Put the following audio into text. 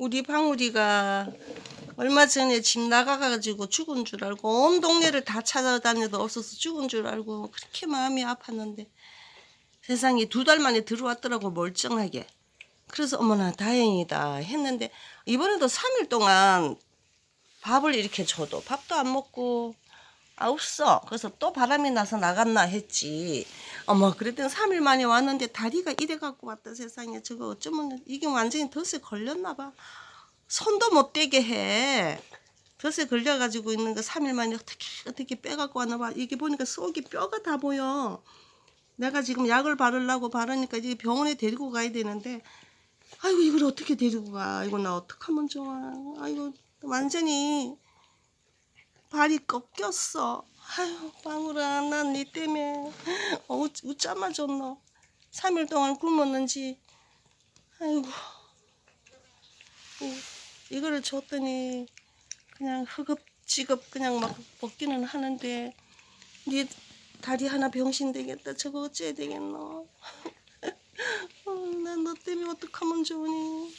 우리 방울이가 얼마 전에 집 나가가지고 죽은 줄 알고 온 동네를 다 찾아다녀도 없어서 죽은 줄 알고 그렇게 마음이 아팠는데 세상에 두 달 만에 들어왔더라고 멀쩡하게. 그래서 어머나 다행이다 했는데 이번에도 3일 동안 밥을 이렇게 줘도 밥도 안 먹고 아 없어. 그래서 또 바람이 나서 나갔나 했지 어머 그랬더니 3일 만에 왔는데 다리가 이래 갖고 왔다 세상에. 저거 어쩌면 이게 완전히 덫에 걸렸나 봐. 손도 못 대게 해. 덫에 걸려 가지고 있는 거 3일 만에 어떻게 어떻게 빼 갖고 왔나 봐. 이게 보니까 속이 뼈가 다 보여. 내가 지금 약을 바르려고 바르니까 이제 병원에 데리고 가야 되는데 아이고 이걸 어떻게 데리고 가? 이거 나 어떡하면 좋아. 아이고 완전히 발이 꺾였어 아유 방울아 난니 때문에. 어, 웃- 웃자마 줬노. 3일 동안 굶었는지. 아이고. 이- 이거를 줬더니 그냥 허겁지겁 그냥 막 먹기는 하는데 니 다리 하나 병신 되겠다. 저거 어찌해야 되겠노? 어, 난너 때문에 어떡하면 좋으니